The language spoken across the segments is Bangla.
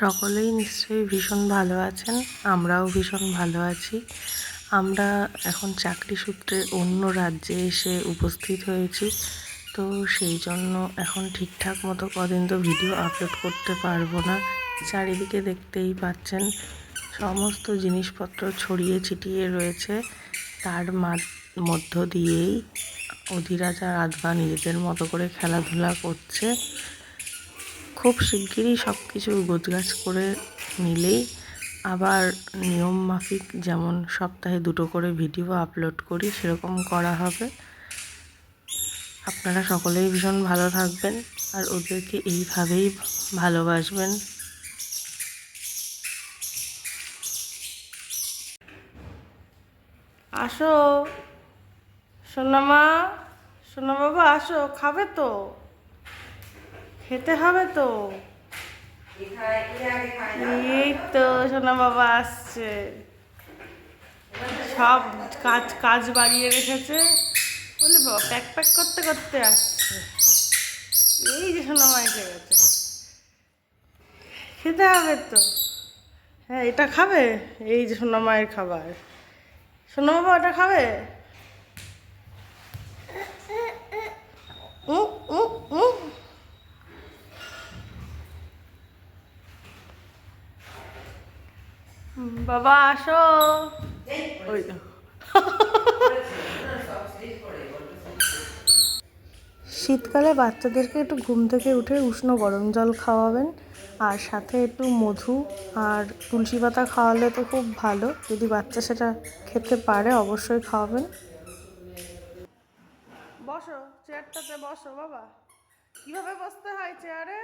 সকলেই নিশ্চয়ই ভীষণ ভালো আছেন। আমরাও ভীষণ ভালো আছি। আমরা এখন চাকরি সূত্রে অন্য রাজ্যে এসে উপস্থিত হয়েছি। তো সেই জন্য এখন ঠিকঠাক মতো কদিন তো ভিডিও আপলোড করতে পারব না। চারিদিকে দেখতেই পাচ্ছেন, সমস্ত জিনিসপত্র ছড়িয়ে ছিটিয়ে রয়েছে। তার মধ্য দিয়েই অধীরাজ আধবা নিজেদের মতো করে খেলাধুলা করছে। খুব শিগগিরই সব কিছু গোছগাছ করে নিলেই আবার নিয়ম মাফিক যেমন সপ্তাহে দুটো করে ভিডিও আপলোড করি, সেরকম করা হবে। আপনারা সকলেই ভীষণ ভালো থাকবেন আর ওদেরকে এইভাবেই ভালোবাসবেন। আসো। সোনামা সোনা বাবা আসো, খাবে তো? খেতে হবে তো। এই তো সোনা বাবা আসছে। সব কাজ কাজ বাড়িয়ে রেখেছে। বলে বাবা প্যাক প্যাক করতে করতে আসছে। এই যে সোনা মা এসে গেছে। খেতে হবে তো। হ্যাঁ এটা খাবে? এই যে সোনা মায়ের খাবার। সোনা বাবা ওটা খাবে? উম, উম, উম। বাবা আসো। ওই শীতকালে বাচ্চাদেরকে একটু ঘুম থেকে উঠে উষ্ণ গরম জল খাওয়াবেন আর সাথে একটু মধু আর তুলসী পাতা খাওয়ালে তো খুব ভালো। যদি বাচ্চা সেটা খেতে পারে অবশ্যই খাওয়াবেন। বসো চেয়ারটাতে বসো বাবা। কীভাবে বসতে হয় চেয়ারে?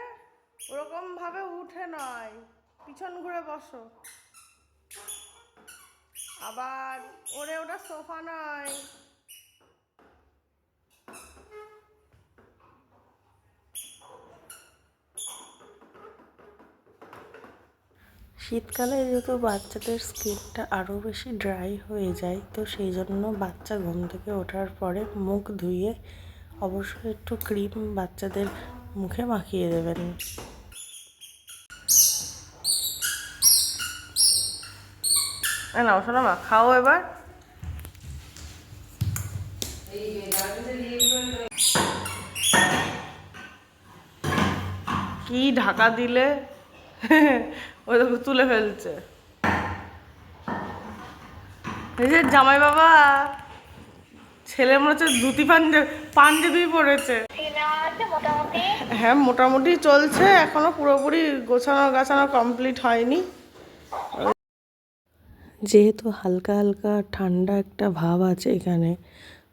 ওরকম ভাবে উঠে নয়। পিছন ঘুরে বসো। আবার ওরে ওটা সোফা নয়। শীতকালে যেহেতু বাচ্চাদের স্কিনটা আরও বেশি ড্রাই হয়ে যায়, তো সেই জন্য বাচ্চা ঘুম থেকে ওঠার পরে মুখ ধুয়ে অবশ্যই একটু ক্রিম বাচ্চাদের মুখে মাখিয়ে দেবেন। নাও, শোনো মা, খাও এবার। কি ঢাকা দিলে? ওই দেখো তুলে ফেলছে। এই যে জামাই বাবা, ছেলে মনে হচ্ছে ধুতি পাঞ্জাবি পাঞ্জাবি পরেছে। হ্যাঁ মোটামুটি চলছে, এখনও পুরোপুরি গোছানো গাছানো কমপ্লিট হয়নি। যেহেতু হালকা হালকা ঠান্ডা একটা ভাব আছে এখানে,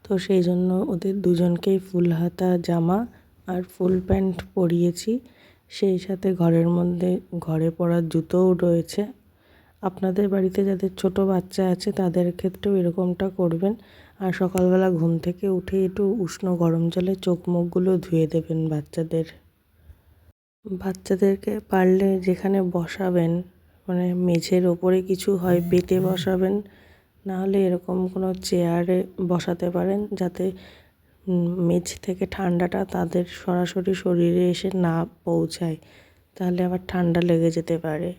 তো সেই জন্য ওদের দুজনকেই ফুল হাতা জামা আর ফুল প্যান্ট পরিয়েছি। সেই সাথে ঘরের মধ্যে, ঘরে পরার জুতোও রয়েছে। আপনাদের বাড়িতে যাদের ছোট বাচ্চা আছে তাদের ক্ষেত্রেও এরকমটা করবেন। আর সকালবেলা ঘুম থেকে উঠে একটু উষ্ণ গরম জলে চোখ মুখগুলো ধুয়ে দেবেন বাচ্চাদের। বাচ্চাদেরকে পারলে যেখানে বসাবেন মানে মেঝের ওপরে কিছু হয় বেটে বসাবেন না হলে এরকম কোনো চেয়ারে বসাতে পারেন যাতে মেঝ থেকে ঠান্ডাটা তাদের সরাসরি শরীরে এসে না পৌঁছায় তাহলে আবার ঠান্ডা লেগে যেতে পারে।